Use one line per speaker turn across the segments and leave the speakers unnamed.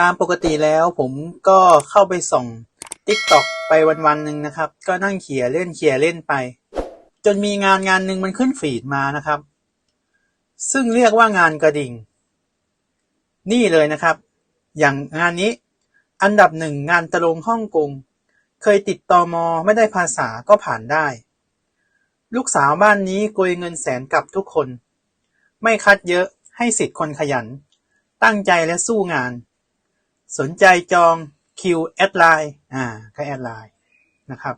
ตามปกติแล้วผมก็เข้าไปส่อง TikTok ไปวันๆหนึ่งนะครับ ก็นั่งเขี่ยเล่นเขี่ยเล่นไป จนมีงานงานหนึ่งมันขึ้นฟีดมานะครับ ซึ่งเรียกว่างานกระดิ่ง นี่เลยนะครับ อย่างงานนี้อันดับหนึ่งงานตะลงฮ่องกงเคยติดตอมอไม่ได้ภาษาก็ผ่านได้ ลูกสาวบ้านนี้โกยเงินแสนกลับทุกคน ไม่คัดเยอะให้สิทธิ์คนขยัน ตั้งใจและสู้งาน สนใจจองคิวแอดไลน์อ่าก็แอดไลน์นะครับ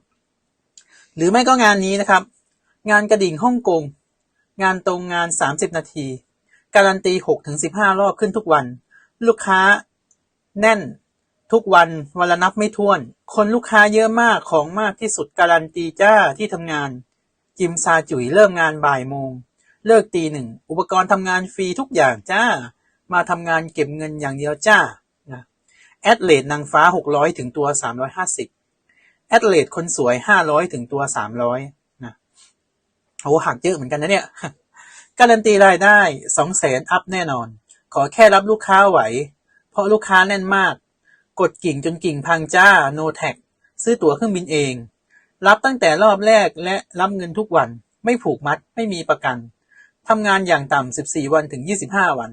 หรือไม่ก็งานนี้นะครับ งานกระดิ่งฮ่องกง งานตรงงาน 30 นาที การันตี 6-15 รอบขึ้นทุกวัน ลูกค้าแน่นทุกวันวันละนับไม่ถ้วน คนลูกค้าเยอะมากของมากที่สุดการันตีจ้าที่ทำงาน จิมซาจุ๋ยเริ่มงานบ่ายโมง เลิกตีหนึ่ง อุปกรณ์ทำงานฟรีทุกอย่างจ้า มาทำงานเก็บเงินอย่างเดียวจ้า แอดเลดนางฟ้า600ถึงตัว350แอดเลดคนสวย500ถึงตัว300นะโอ้หักเยอะเหมือนกันนะเนี่ย การันตีรายได้2แสนอัพแน่นอน ขอแค่รับลูกค้าไหว เพราะลูกค้าแน่นมาก กดกิ่งจนกิ่งพังจ้าโนแท็กซื้อตั๋วเครื่องบินเอง รับตั้งแต่รอบแรกและรับเงินทุกวัน ไม่ผูกมัด ไม่มีประกันทำงานอย่างต่ำ14 วันถึง 25 วัน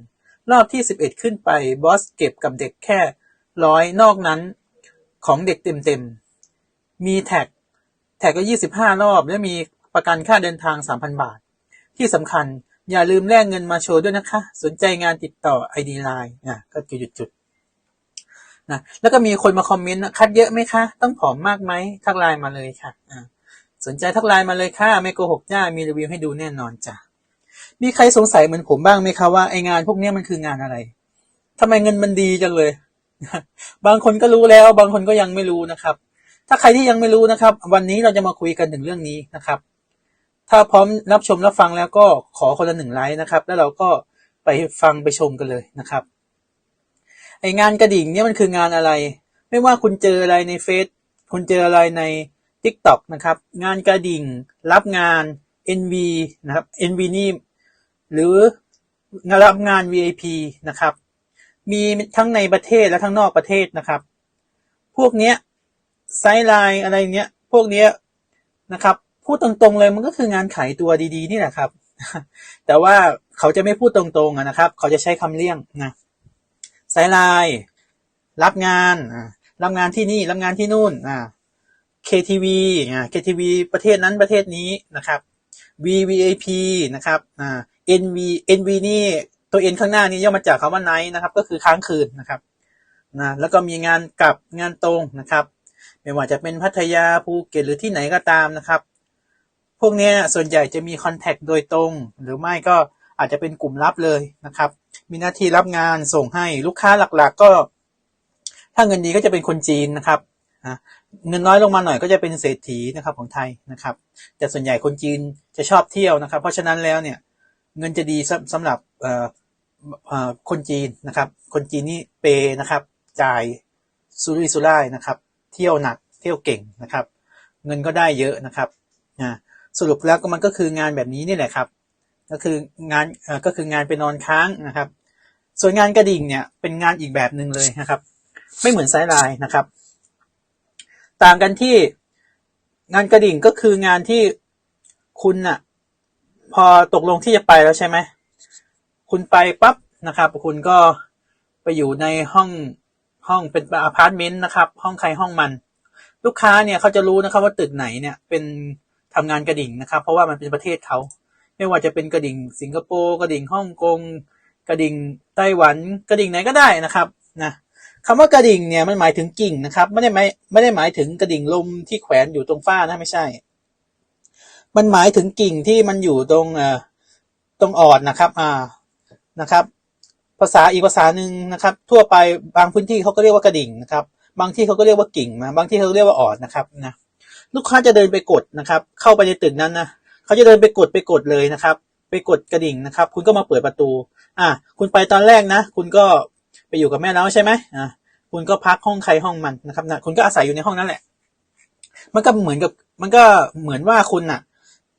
รอบที่ 11 ขึ้นไปบอสเก็บกับเด็กแค่ ร้อยนอกนั้น ของเด็กเต็มๆ มีแท็ก แท็กก็25รอบ และมีประกันค่าเดินทาง3,000บาท ที่สำคัญอย่าลืมแลกเงินมาโชว์ด้วยนะคะ สนใจงานติดต่อ ID Line อะก็จุดๆนะแล้วก็มีคนมาคอมเมนต์นะคัดเยอะไหมคะ ต้องผอมมากไหมทักไลน์มาเลยค่ะสนใจทักไลน์มาเลยค่ะ ไม่โกหกจ้า มีรีวิวให้ดูแน่นอนจ้ะมีใครสงสัยเหมือนผมบ้างไหมคะว่าไองานพวกนี้มันคืองานอะไรทำไมเงินมันดีจังเลย บางคนก็รู้แล้ว บางคนก็ยังไม่รู้นะครับ ถ้าใครที่ยังไม่รู้นะครับ วันนี้เราจะมาคุยกันถึงเรื่องนี้นะครับ ถ้าพร้อมรับชมรับฟังแล้วก็ขอคนละหนึ่งไลค์นะครับ แล้วเราก็ไปฟังไปชมกันเลยนะครับไองานกระดิ่งเนี่ยมันคืองานอะไร ไม่ว่าคุณเจออะไรในเฟซคุณเจออะไรใน TikTok นะครับ งานกระดิ่ง รับงาน NV นะครับ NV นี่หรืองานรับงาน VIP นะครับ มีทั้งในประเทศและทั้งนอกประเทศนะครับ พวกเนี้ยไซไลน์อะไรเนี้ย พวกเนี้ยนะครับพูดตรงๆเลยมันก็คืองานขายตัวดีๆ นี่แหละครับ แต่ว่าเขาจะไม่พูดตรงๆนะครับ เขาจะใช้คำเลี่ยงนะไซไลน์รับงานรับงานที่นี่รับงานที่นู่นอ่า KTV อ่า KTV ประเทศนั้นประเทศนี้นะครับ VVIP นะครับอ่า NV NV นี่ ตัว N ข้างหน้านี้ย่อมาจากคำว่า night นะครับ ก็คือค้างคืนนะครับนะแล้วก็มีงานกลับงานตรงนะครับ ไม่ว่าจะเป็นพัทยาภูเก็ตหรือที่ไหนก็ตามนะครับ พวกนี้ส่วนใหญ่จะมีคอนแทคโดยตรง หรือไม่ก็อาจจะเป็นกลุ่มลับเลยนะครับ มีหน้าที่รับงานส่งให้ลูกค้าหลักๆ ก็ ถ้าเงินดีก็จะเป็นคนจีนนะครับเงินน้อยลงมาหน่อยก็จะเป็นเศรษฐีนะครับของไทยนะครับ แต่ส่วนใหญ่คนจีนจะชอบเที่ยวนะครับ เพราะฉะนั้นแล้วเนี่ยเงินจะดีสำสำหรับเอ่อ คนจีนนะครับ คนจีนนี่เปย์นะครับ จ่ายสุรุ่ยสุร่ายนะครับ เที่ยวหนักเที่ยวเก่งนะครับ เงินก็ได้เยอะนะครับสรุปแล้วก็มันก็คืองานแบบนี้นี่แหละครับ ก็คืองานก็คืองานไปนอนค้างนะครับ ส่วนงานกระดิ่งเนี่ยเป็นงานอีกแบบหนึ่งเลยนะครับ ไม่เหมือนไซด์ไลน์นะครับ ต่างกันที่งานกระดิ่งก็คืองานที่คุณน่ะพอตกลงที่จะไปแล้วใช่ไหม คุณไปปั๊บนะครับ คุณก็ไปอยู่ในห้องห้องเป็นอพาร์ตเมนต์นะครับ ห้องใครห้องมัน ลูกค้าเนี่ยเขาจะรู้นะครับว่าตึกไหนเนี่ยเป็นทำงานกระดิ่งนะครับ เพราะว่ามันเป็นประเทศเขา ไม่ว่าจะเป็นกระดิ่งสิงคโปร์กระดิ่งฮ่องกงกระดิ่งไต้หวันกระดิ่งไหนก็ได้นะครับนะคำว่ากระดิ่งเนี่ยมันหมายถึงกิ่งนะครับ ไม่ได้หมายไม่ได้หมายถึงกระดิ่งลมที่แขวนอยู่ตรงฝ้านะไม่ใช่ มันหมายถึงกิ่งที่มันอยู่ตรงเอ่อตรงออดนะครับ อ่า นะครับ ภาษาอีกภาษาหนึ่งนะครับ ทั่วไปบางพื้นที่เขาก็เรียกว่ากระดิ่งนะครับ บางที่เขาก็เรียกว่ากิ่งนะบางที่เขาเรียกว่าออดนะครับนะลูกค้าจะเดินไปกดนะครับ เข้าไปในตึกนั้นนะเขาจะเดินไปกดไปกดเลยนะครับ ไปกดกระดิ่งนะครับ คุณก็มาเปิดประตู อ่าคุณไปตอนแรกนะ คุณก็ไปอยู่กับแม่แล้วใช่ไหมอ่าคุณก็พักห้องใครห้องมันนะครับนะคุณก็อาศัยอยู่ในห้องนั้นแหละ มันก็เหมือนกับมันก็เหมือนว่าคุณน่ะ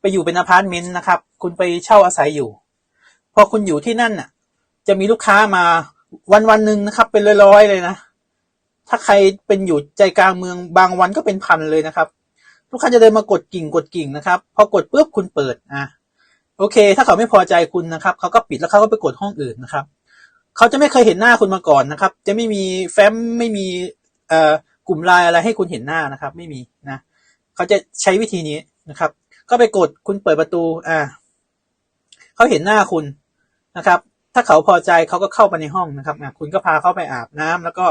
ไปอยู่เป็นอพาร์ตเมนต์นะครับ คุณไปเช่าอาศัยอยู่ พอคุณอยู่ที่นั่นน่ะ จะมีลูกค้ามาวันวันหนึ่งนะครับ เป็นร้อยๆเลยนะ ถ้าใครเป็นอยู่ใจกลางเมืองบางวันก็เป็นพันเลยนะครับ ลูกค้าจะเดินมากดกิ่งกดกิ่งนะครับ พอกดปุ๊บคุณเปิดอะโอเค ถ้าเขาไม่พอใจคุณนะครับเขาก็ปิดแล้วเขาก็ไปกดห้องอื่นนะครับเขาจะไม่เคยเห็นหน้าคุณมาก่อนนะครับ จะไม่มีแฟ้มไม่มีเอ่อกลุ่มไลน์อะไรให้คุณเห็นหน้านะครับ ไม่มีนะเขาจะใช้วิธีนี้นะครับ ก็ไปกดคุณเปิดประตู อ่าเขาเห็นหน้าคุณ นะครับ ถ้าเขาพอใจเขาก็เข้าไปในห้องนะครับคุณก็พาเขาไปอาบน้ำแล้วก็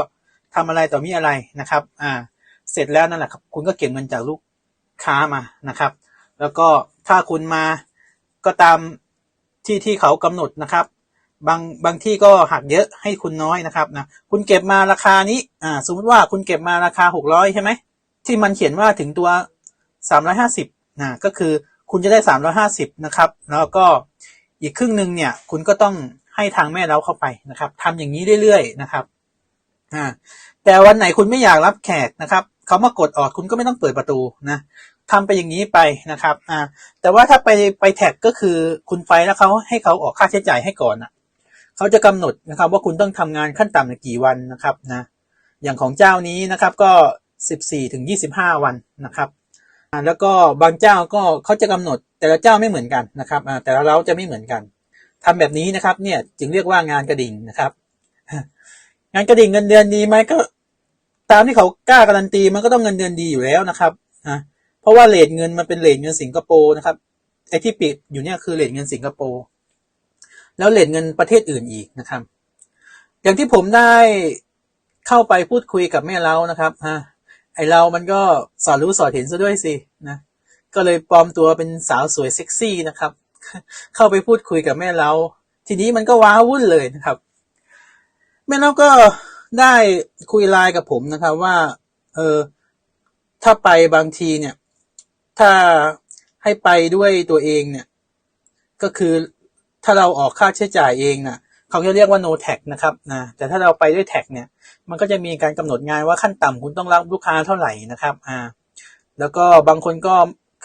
ทำอะไรต่อมีอะไรนะครับ อ่า เสร็จแล้วนั่นแหละครับ คุณก็เก็บเงินจากลูกค้ามานะครับ แล้วก็ถ้าคุณมาก็ตามที่ที่เขากำหนดนะครับ บางบางที่ก็หักเยอะให้คุณน้อยนะครับนะคุณเก็บมาราคานี้อ่าสมมติว่าคุณเก็บมาราคาหกร้อยใช่ไหมที่มันเขียนว่าถึงตัวสามร้อยห้าสิบนะก็คือคุณจะได้สามร้อยห้าสิบนะครับ แล้วก็ อีกครึ่งหนึ่งเนี่ยคุณก็ต้องให้ทางแม่เราเข้าไปนะครับทำอย่างนี้เรื่อยๆนะครับอ่าแต่วันไหนคุณไม่อยากรับแขกนะครับเขามากดออดคุณก็ไม่ต้องเปิดประตูนะทำไปอย่างนี้ไปนะครับอ่าแต่ว่าถ้าไปไปแท็กก็คือคุณไปแล้วเขาให้เขาออกค่าใช้จ่ายให้ก่อนนะเขาจะกำหนดนะครับว่าคุณต้องทำงานขั้นต่ำในกี่วันนะครับนะอย่างของเจ้านี้นะครับก็ 14ถึง25 วันนะครับ แล้วก็บางเจ้าก็เขาจะกำหนดแต่ละเจ้าไม่เหมือนกันนะครับแต่ละเราจะไม่เหมือนกันทำแบบนี้นะครับเนี่ยจึงเรียกว่างานกระดิ่งนะครับ งานกระดิ่งเงินเดือนดีไหมก็ ตามที่เขากล้าการันตีมันก็ต้องเงินเดือนดีอยู่แล้วนะครับเพราะว่าเลทเงินมันเป็นเลทเงินสิงคโปร์นะครับไอที่ปิดอยู่เนี่ยคือเลทเงินสิงคโปร์แล้วเลทเงินประเทศอื่นอีกนะครับ อย่างที่ผมได้เข้าไปพูดคุยกับแม่เรานะครับฮะ ไอเรามันก็สอนรู้สอนเห็นซะด้วยสินะก็เลยปลอมตัวเป็นสาวสวยเซ็กซี่นะครับ เข้าไปพูดคุยกับแม่เรา ทีนี้มันก็ว้าวุ่นเลยนะครับ แม่เราก็ได้คุยไลน์กับผมนะครับว่า เออถ้าไปบางทีเนี่ย ถ้าให้ไปด้วยตัวเองเนี่ย ก็คือถ้าเราออกค่าใช้จ่ายเองน่ะ เขาจะเรียกว่า no tax นะครับนะแต่ถ้าเราไปด้วย tax เนี่ย มันก็จะมีการกำหนดงานว่าขั้นต่ำคุณต้องรับลูกค้าเท่าไหร่นะครับอ่าแล้วก็บางคนก็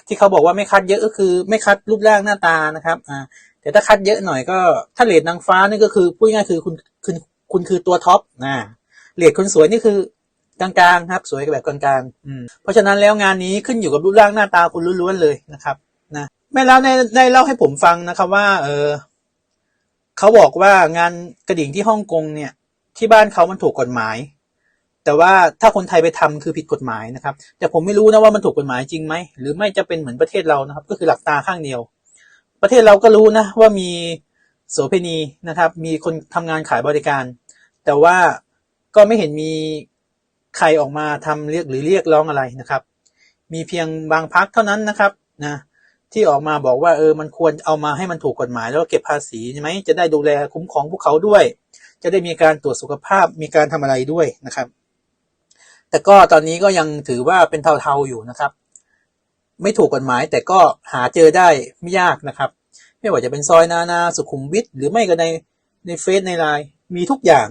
ที่เขาบอกว่าไม่คัดเยอะก็คือไม่คัดรูปร่างหน้าตานะครับอ่าแต่ถ้าคัดเยอะหน่อยก็ถ้าเลดนางฟ้านี่ก็คือพูดง่ายคือคุณคุณคุณคือตัวท็อปนะเลดคนสวยนี่คือกลางๆครับ สวยแบบกลางๆอืมเพราะฉะนั้นแล้วงานนี้ขึ้นอยู่กับรูปร่างหน้าตาคุณล้วนๆเลยนะครับนะแม่เล่าได้ได้เล่าให้ผมฟังนะครับว่าเออ เขาบอกว่างานกระดิ่งที่ฮ่องกงเนี่ย ที่บ้านเขามันถูกกฎหมาย แต่ว่าถ้าคนไทยไปทำคือผิดกฎหมายนะครับ แต่ผมไม่รู้นะว่ามันถูกกฎหมายจริงไหม หรือไม่จะเป็นเหมือนประเทศเรานะครับ ก็คือหลักตาข้างเดียว ประเทศเราก็รู้นะว่ามีโสเภณีนะครับ มีคนทำงานขายบริการ แต่ว่าก็ไม่เห็นมีใครออกมาทำเรียกหรือเรียกร้องอะไรนะครับ มีเพียงบางพักเท่านั้นนะครับนะ ที่ออกมาบอกว่าเออมันควรเอามาให้มันถูกกฎหมาย แล้วกเก็บภาษีใช่ไหมจะได้ดูแลคุ้มครองพวกเขาด้วย จะได้มีการตรวจสุขภาพมีการทำอะไรด้วยนะครับ แต่ก็ตอนนี้ก็ยังถือว่าเป็นเทาๆอยู่นะครับ ไม่ถูกกฎหมายแต่ก็หาเจอได้ไม่ยากนะครับ ไม่ว่าจะเป็นซอยนานาสุขุมวิทหรือไม่ก็ในในเฟซในไลน์มีทุกอย่าง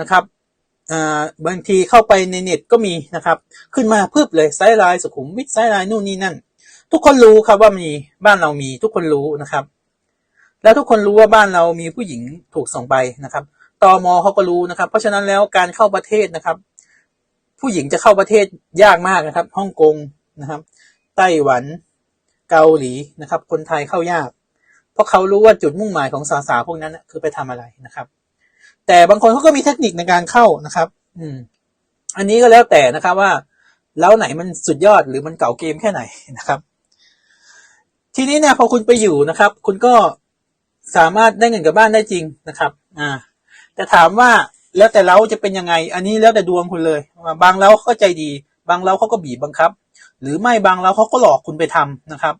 นะครับบางทีเข้าไปในเน็ตก็มีนะครับ ขึ้นมาพึบเลยไซไลน์สุขุมวิทไซไลน์นู่นนี่นั่น ทุกคนรู้ครับว่ามีบ้านเรามีทุกคนรู้นะครับ แล้วทุกคนรู้ว่าบ้านเรามีผู้หญิงถูกส่งไปนะครับตอมเขาก็รู้นะครับ เพราะฉะนั้นแล้วการเข้าประเทศนะครับ ผู้หญิงจะเข้าประเทศยากมากนะครับฮ่องกงนะครับ ไต้หวันเกาหลีนะครับ คนไทยเข้ายาก เพราะเขารู้ว่าจุดมุ่งหมายของสาวๆพวกนั้นคือไปทำอะไรนะครับ แต่บางคนเขาก็มีเทคนิคในการเข้านะครับ อืม อันนี้ก็แล้วแต่นะครับว่าแล้วไหนมันสุดยอดหรือมันเก่าเกมแค่ไหนนะครับ ทีนี้เนี่ยพอคุณไปอยู่นะครับ คุณก็สามารถได้เงินกลับบ้านได้จริงนะครับ อ่า แต่ถามว่าแล้วแต่เราจะเป็นยังไง อันนี้แล้วแต่ดวงคุณเลยว่าบางเราเขาก็ใจดี บางเราเขาก็บีบบังคับ หรือไม่บางเราเขาก็หลอกคุณไปทำนะครับ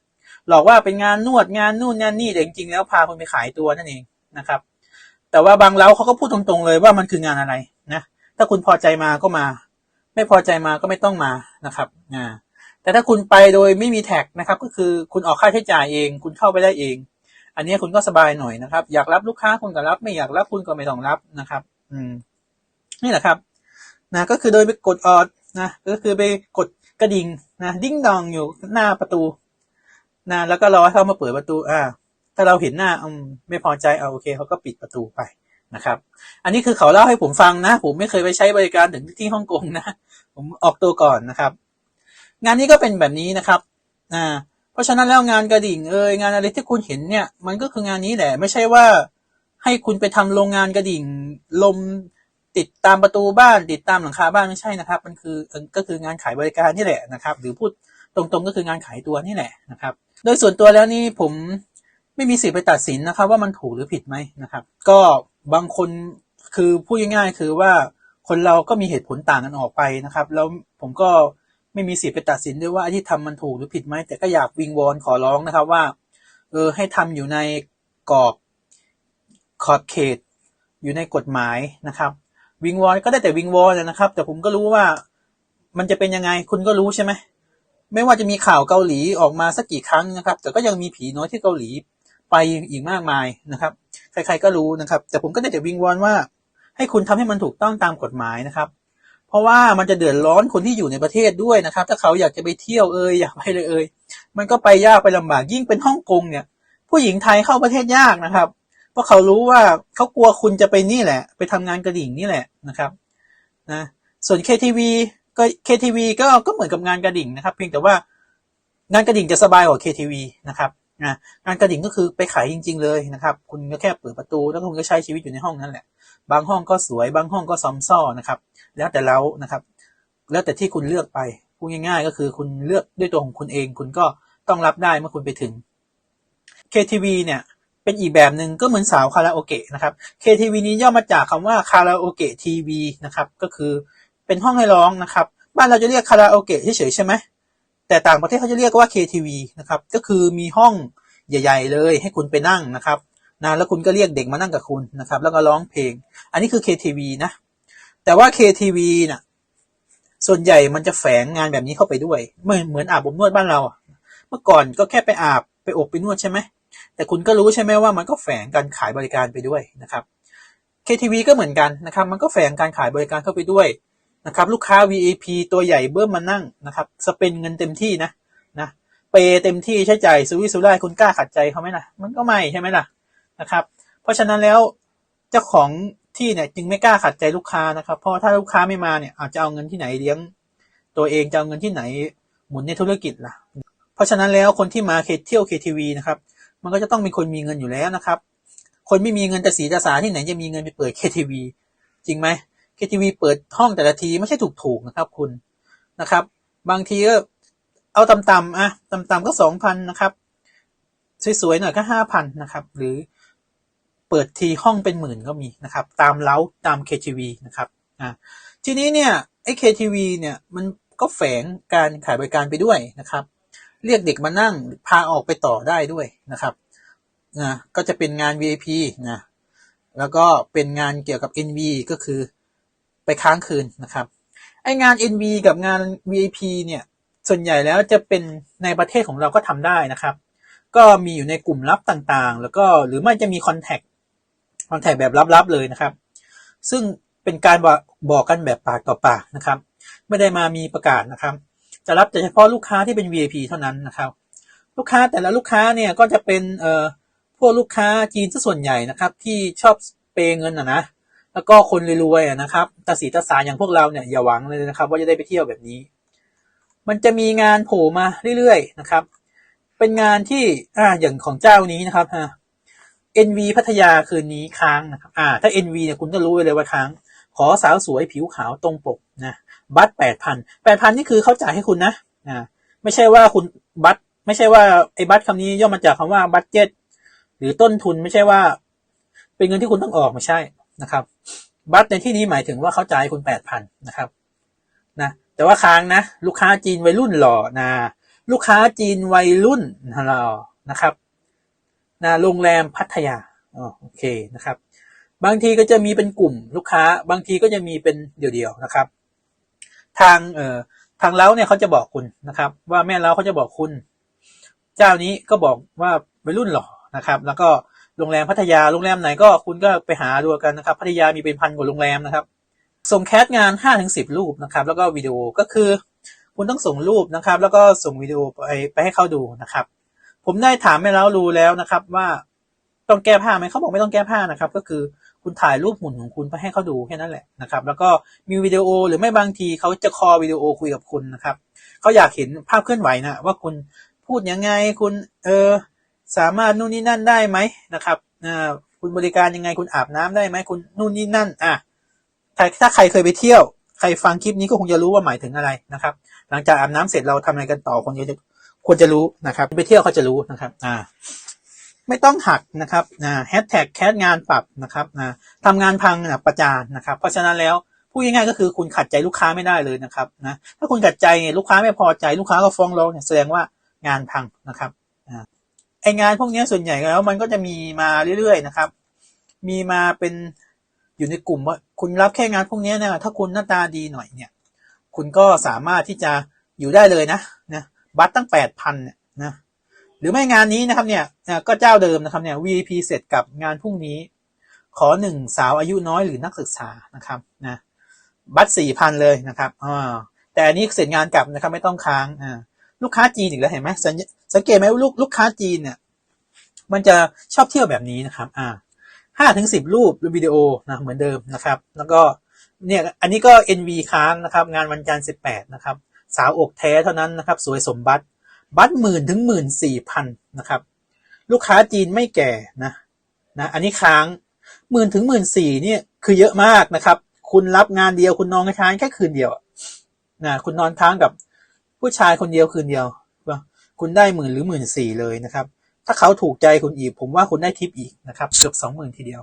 หลอกว่าเป็นงานนวดงานนู่นงานนี่แต่จริงๆแล้วพาคุณไปขายตัวนั่นเองนะครับ แต่ว่าบางเราเขาก็พูดตรงๆเลยว่ามันคืองานอะไรนะ ถ้าคุณพอใจมาก็มา ไม่พอใจมาก็ไม่ต้องมานะครับ อ่า แต่ถ้าคุณไปโดยไม่มีแท็กนะครับ ก็คือคุณออกค่าใช้จ่ายเอง คุณเข้าไปได้เอง อันนี้คุณก็สบายหน่อยนะครับ อยากรับลูกค้าคุณก็รับ ไม่อยากรับคุณก็ไม่ต้องรับนะครับ อืม นี่แหละครับนะก็คือโดยไปกดออดนะก็คือไปกดกระดิ่งนะดิ้งดองอยู่หน้าประตูนะแล้วก็รอให้เขามาเปิดประตู อ่า ถ้าเราเห็นหน้าอืมไม่พอใจเอาโอเคเขาก็ปิดประตูไปนะครับ อันนี้คือเขาเล่าให้ผมฟังนะ ผมไม่เคยไปใช้บริการถึงที่ฮ่องกงนะ ผมออกตัวก่อนนะครับ งานนี้ก็เป็นแบบนี้นะครับอ่าเพราะฉะนั้นแล้วงานกระดิ่งเอยงานอะไรที่คุณเห็นเนี่ยมันก็คืองานนี้แหละไม่ใช่ว่าให้คุณไปทำโรงงานกระดิ่งลมติดตามประตูบ้านติดตามหลังคาบ้านไม่ใช่นะครับ มันคือก็คืองานขายบริการนี่แหละนะครับ หรือพูดตรงๆก็คืองานขายตัวนี่แหละนะครับ โดยส่วนตัวแล้วนี่ผมไม่มีสิทธิ์ไปตัดสินนะครับ ว่ามันถูกหรือผิดไหมนะครับ ก็บางคนคือพูดง่ายๆคือว่าคนเราก็มีเหตุผลต่างกันออกไปนะครับ แล้วผมก็ ไม่มีสิทธิ์ไปตัดสินด้วยว่าที่ทำมันถูกหรือผิดไหมแต่ก็อยากวิงวอนขอร้องนะครับว่า เออให้ทำอยู่ในกรอบขอบเขต อยู่ในกฎหมายนะครับ วิงวอนก็ได้แต่วิงวอนนะครับ แต่ผมก็รู้ว่ามันจะเป็นยังไงคุณก็รู้ใช่ไหมไม่ว่าจะมีข่าวเกาหลีออกมาสักกี่ครั้งนะครับ แต่ก็ยังมีผีน้อยที่เกาหลีไปอีกมากมายนะครับ ใครๆก็รู้นะครับ แต่ผมก็ได้แต่วิงวอนว่า ให้คุณทำให้มันถูกต้องตามกฎหมายนะครับ เพราะว่ามันจะเดือดร้อนคนที่อยู่ในประเทศด้วยนะครับ ถ้าเขาอยากจะไปเที่ยวเอ่ยอยากไปเลยเอ่ยมันก็ไปยากไปลำบากยิ่งเป็นฮ่องกงเนี่ย ผู้หญิงไทยเข้าประเทศยากนะครับ เพราะเขารู้ว่าเขากลัวคุณจะไปนี่แหละ ไปทำงานกระดิ่งนี่แหละนะครับนะส่วน KTV ก็ KTV ก็ก็เหมือนกับงานกระดิ่งนะครับ เพียงแต่ว่างานกระดิ่งจะสบายกว่า KTV นะครับนะงานกระดิ่งก็คือไปขายจริง ๆ เลยนะครับ คุณก็แค่เปิดประตูแล้วคุณก็ใช้ชีวิตอยู่ในห้องนั่นแหละ บางห้องก็สวย บางห้องก็ซอมซ่อนะครับ แล้วแต่เรานะครับ แล้วแต่ที่คุณเลือกไปพูดง่าย ๆ ก็คือคุณเลือกด้วยตัวของคุณเอง คุณก็ต้องรับได้เมื่อคุณไปถึง KTV เนี่ยเป็นอีกแบบหนึ่งก็เหมือนสาวคาราโอเกะนะครับ KTV นี้ย่อมาจากคำว่าคาราโอเกะทีวีนะครับก็คือเป็นห้องให้ร้องนะครับ บ้านเราจะเรียกคาราโอเกะเฉยๆใช่ไหมแต่ต่างประเทศเขาจะเรียกว่า KTV นะครับก็คือมีห้องใหญ่ ๆ เลยให้คุณไปนั่งนะครับนะแล้วคุณก็เรียกเด็กมานั่งกับคุณนะครับ แล้วก็ร้องเพลง อันนี้คือ KTV นะ แต่ว่า KTV น่ะ ส่วนใหญ่มันจะแฝงงานแบบนี้เข้าไปด้วยเหมือนเหมือนอาบอบนวดบ้านเราเมื่อก่อนก็แค่ไปอาบไปอบไปนวดใช่ไหมแต่คุณก็รู้ใช่ไหมว่ามันก็แฝงการขายบริการไปด้วยนะครับ KTV ก็เหมือนกันนะครับ มันก็แฝงการขายบริการเข้าไปด้วยนะครับลูกค้า VIP ตัวใหญ่เบิ้มมานั่งนะครับสเปนเงินเต็มที่นะนะเปเต็มที่ใช้จ่ายสุวิสุร่ายคุณกล้าขัดใจเขาไหมล่ะ มันก็ไม่ใช่ไหมล่ะนะครับ เพราะฉะนั้นแล้วเจ้าของ ที่เนี่ยจึงไม่กล้าขัดใจลูกค้านะครับ เพราะถ้าลูกค้าไม่มาเนี่ยอาจจะเอาเงินที่ไหนเลี้ยง ตัวเองจะเอาเงินที่ไหนหมุนในธุรกิจล่ะ เพราะฉะนั้นแล้วคนที่มาเที่ยว KTV นะครับ มันก็จะต้องมีคนมีเงินอยู่แล้วนะครับ คนไม่มีเงินแต่สีตาสาที่ไหนจะมีเงินไปเปิด KTV จริงไหม KTV เปิดห้องแต่ละทีไม่ใช่ถูกๆนะครับ คุณนะครับ บางทีก็เอาต่ำๆอะต่ำๆก็สองพันนะครับ สวยๆหน่อยก็ห้าพันนะครับ หรือ เปิดทีห้องเป็นหมื่นก็มีนะครับ ตามเล้าตาม KTV นะครับอ่าทีนี้เนี่ยไอ้ KTV เนี่ยมันก็แฝงการขายบริการไปด้วยนะครับ เรียกเด็กมานั่งพาออกไปต่อได้ด้วยนะครับนะก็จะเป็นงาน VIP นะแล้วก็เป็นงานเกี่ยวกับ NV ก็คือไปค้างคืนนะครับไองาน NV กับงาน VIP เนี่ยส่วนใหญ่แล้วจะเป็นในประเทศของเราก็ทำได้นะครับ ก็มีอยู่ในกลุ่มลับต่างๆ แล้วก็หรือไม่จะมีคอนแทค คอนแทคแบบลับๆเลยนะครับ ซึ่งเป็นการบอกบอกกันแบบปากต่อปากนะครับ ไม่ได้มามีประกาศนะครับ จะรับแต่เฉพาะลูกค้าที่เป็น VIP เท่านั้นนะครับ ลูกค้าแต่ละลูกค้าเนี่ยก็จะเป็นเอ่อพวกลูกค้าจีนซะส่วนใหญ่นะครับ ที่ชอบเปย์เงินอะนะแล้วก็คนรวยๆนะครับตาสีตาสาอย่างพวกเราเนี่ยอย่าหวังเลยนะครับ ว่าจะได้ไปเที่ยวแบบนี้ มันจะมีงานโผล่มาเรื่อยๆนะครับ เป็นงานที่อ่าอย่างของเจ้านี้นะครับฮะ NV พัทยาคืนนี้ค้างนะครับอ่าถ้า NV เนี่ยคุณก็รู้เลยว่าค้าง ขอสาวสวยผิวขาวตรงปกนะบัตรแปดพันแปดพันนี่คือเขาจ่ายให้คุณนะอ่าไม่ใช่ว่าคุณบัตรไม่ใช่ว่าไอ้บัตรคำนี้ย่อมาจากคำว่าบัตเจ็ตหรือต้นทุนไม่ใช่ว่า เป็นเงินที่คุณต้องออกไม่ใช่นะครับ บัตรในที่นี้หมายถึงว่าเขาจ่ายคุณแปดพันนะครับนะแต่ว่าค้างนะ ลูกค้าจีนวัยรุ่นหล่อนะลูกค้าจีนวัยรุ่นหล่อนะครับ นะโรงแรมพัทยาอ๋อโอเคนะครับ บางทีก็จะมีเป็นกลุ่มลูกค้า บางทีก็จะมีเป็นเดี่ยวๆนะครับ ทางเอ่อทางเล้าเนี่ยเขาจะบอกคุณนะครับ ว่าแม่เล้าเขาจะบอกคุณ เจ้านี้ก็บอกว่าวัยรุ่นหล่อนะครับ แล้วก็โรงแรมพัทยาโรงแรมไหนก็คุณก็ไปหาดูกันนะครับ พัทยามีเป็นพันกว่าโรงแรมนะครับ ส่งแคสงานห้าถึงสิบรูปนะครับ แล้วก็วิดีโอก็คือ คุณต้องส่งรูปนะครับ แล้วก็ส่งวิดีโอไปไปให้เขาดูนะครับ ผมได้ถามแม่เล้ารู้แล้วนะครับ ว่าต้องแก้ผ้าไหมเขาบอกไม่ต้องแก้ผ้านะครับ ก็คือคุณถ่ายรูปหุ่นของคุณไปให้เขาดูแค่นั้นแหละนะครับ แล้วก็มีวิดีโอหรือไม่บางทีเขาจะคอวิดีโอคุยกับคุณนะครับเขาอยากเห็นภาพเคลื่อนไหวนะว่าคุณพูดยังไงคุณเออสามารถนู่นนี่นั่นได้ไหมนะครับอ่าคุณบริการยังไงคุณอาบน้ำได้ไหมคุณนู่นนี่นั่นอะถ้าถ้าใครเคยไปเที่ยว ใครฟังคลิปนี้ก็คงจะรู้ว่าหมายถึงอะไรนะครับ หลังจากอาบน้ำเสร็จเราทำอะไรกันต่อคนจะ ควรจะรู้นะครับไปเที่ยวเขาจะรู้นะครับอ่าไม่ต้องหักนะครับนะแฮชแท็กแคสงานปรับนะครับนะทำงานพังนะประจานนะครับ เพราะฉะนั้นแล้วพูดง่ายๆก็คือคุณขัดใจลูกค้าไม่ได้เลยนะครับนะถ้าคุณขัดใจเนี่ยลูกค้าไม่พอใจลูกค้าก็ฟ้องร้องเนี่ยแสดงว่างานพังนะครับอ่าไองานพวกนี้ส่วนใหญ่แล้วมันก็จะมีมาเรื่อยๆนะครับ มีมาเป็นอยู่ในกลุ่มว่าคุณรับแค่งานพวกนี้นะถ้าคุณหน้าตาดีหน่อยเนี่ย คุณก็สามารถที่จะอยู่ได้เลยนะนะ บัตรตั้งแปดพันเนี่ยนะหรือไม่งานนี้นะครับเนี่ยก็เจ้าเดิมนะครับเนี่ย VIP เสร็จกับงานพรุ่งนี้ ขอหนึ่งสาวอายุน้อยหรือนักศึกษานะครับนะบัตรสี่พันเลยนะครับอ่าแต่อันนี้เสร็จงานกลับนะครับไม่ต้องค้างอ่าลูกค้าจีนอีกแล้วเห็นไหมสังสังเกตไหมว่าลูกลูกค้าจีนเนี่ยมันจะชอบเที่ยวแบบนี้นะครับอ่าห้าถึงสิบรูปวิดีโอนะเหมือนเดิมนะครับ แล้วก็เนี่ยอันนี้ก็ NV ค้างนะครับ งานวันจันทร์สิบแปดนะครับ สาวอกแท้เท่านั้นนะครับ สวยสมบัติ บัตรหมื่นถึงหมื่นสี่พันนะครับ ลูกค้าจีนไม่แก่นะนะอันนี้ค้างหมื่นถึงหมื่นสี่เนี่ยคือเยอะมากนะครับ คุณรับงานเดียวคุณนอนค้างแค่คืนเดียวนะคุณนอนค้างกับผู้ชายคนเดียวคืนเดียวว่าคุณได้หมื่นหรือหมื่นสี่เลยนะครับ ถ้าเขาถูกใจคุณอีก ผมว่าคุณได้ทิปอีกนะครับ เกือบสองหมื่นทีเดียว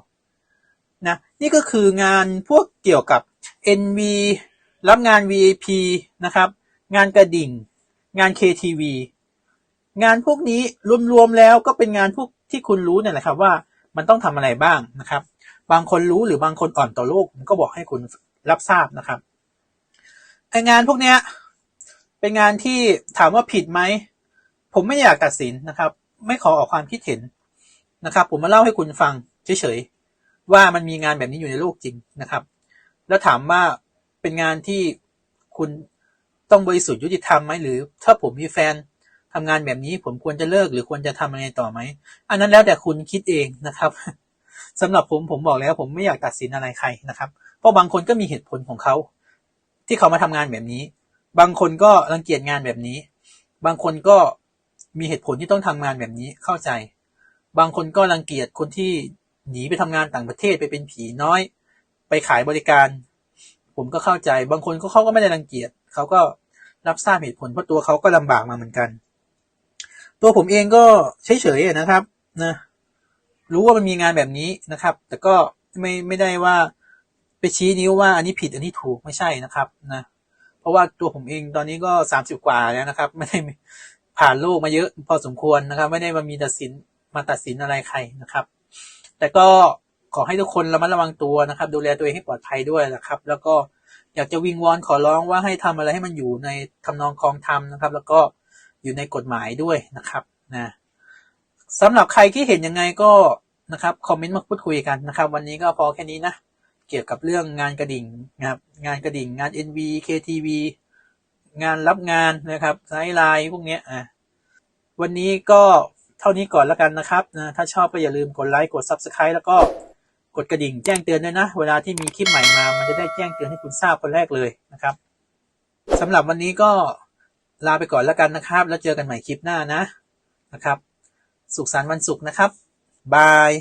นะนี่ก็คืองานพวกเกี่ยวกับ NV รับงาน VIP นะครับ งานกระดิ่ง งาน KTV งานพวกนี้รวมๆแล้วก็เป็นงานพวกที่คุณรู้เนี่ยแหละครับว่ามันต้องทำอะไรบ้างนะครับ บางคนรู้หรือบางคนอ่อนต่อโลกผมก็บอกให้คุณรับทราบนะครับไองานพวกเนี้ยเป็นงานที่ถามว่าผิดไหมผมไม่อยากตัดสินนะครับ ไม่ขอออกความคิดเห็นนะครับ ผมมาเล่าให้คุณฟังเฉยๆว่ามันมีงานแบบนี้อยู่ในโลกจริงนะครับ แล้วถามว่าเป็นงานที่คุณ ต้องบริสุทธิ์ยุติธรรมไหมหรือ ถ้าผมมีแฟนทำงานแบบนี้ผมควรจะเลิกหรือควรจะทำยังไงต่อไหม อันนั้นแล้วแต่คุณคิดเองนะครับสำหรับผมผมบอกแล้วผมไม่อยากตัดสินอะไรใครนะครับ เพราะบางคนก็มีเหตุผลของเขา ที่เขามาทำงานแบบนี้ บางคนก็รังเกียจงานแบบนี้ บางคนก็มีเหตุผลที่ต้องทำงานแบบนี้เข้าใจ บางคนก็รังเกียจคนที่หนีไปทำงานต่างประเทศไปเป็นผีน้อย ไปขายบริการ ผมก็เข้าใจ บางคนก็เขาก็ไม่ได้รังเกียจเขาก็ รับทราบเหตุผลเพราะตัวเขาก็ลำบากมาเหมือนกัน ตัวผมเองก็เฉยๆนะครับนะรู้ว่ามันมีงานแบบนี้นะครับ แต่ก็ไม่ไม่ได้ว่าไปชี้นิ้วว่าอันนี้ผิดอันนี้ถูกไม่ใช่นะครับนะเพราะว่าตัวผมเองตอนนี้ก็สามสิบกว่าแล้วนะครับ ไม่ได้ผ่านโลกมาเยอะพอสมควรนะครับ ไม่ได้มามีตัดสินมาตัดสินอะไรใครนะครับ แต่ก็ขอให้ทุกคนระมัดระวังตัวนะครับ ดูแลตัวเองให้ปลอดภัยด้วยนะครับ แล้วก็ อยากจะวิงวอนขอร้องว่าให้ทำอะไรให้มันอยู่ในทำนองคลองธรรมนะครับ แล้วก็อยู่ในกฎหมายด้วยนะครับนะสำหรับใครที่เห็นยังไงก็นะครับคอมเมนต์มาพูดคุยกันนะครับ วันนี้ก็พอแค่นี้นะเกี่ยวกับเรื่องงานกระดิ่งนะครับงานกระดิ่งงาน NV KTV งานรับงานนะครับไซไลน์พวกเนี้ยอะวันนี้ก็เท่านี้ก่อนแล้วกันนะครับนะถ้าชอบก็อย่าลืมกดไลค์กด Subscribe แล้วก็ กดกระดิ่งแจ้งเตือนด้วยนะ เวลาที่มีคลิปใหม่มา มันจะได้แจ้งเตือนให้คุณทราบคนแรกเลยนะครับสำหรับวันนี้ก็ลาไปก่อนแล้วกันนะครับ แล้วเจอกันใหม่คลิปหน้านะนะครับ สุขสันต์วันศุกร์นะครับบาย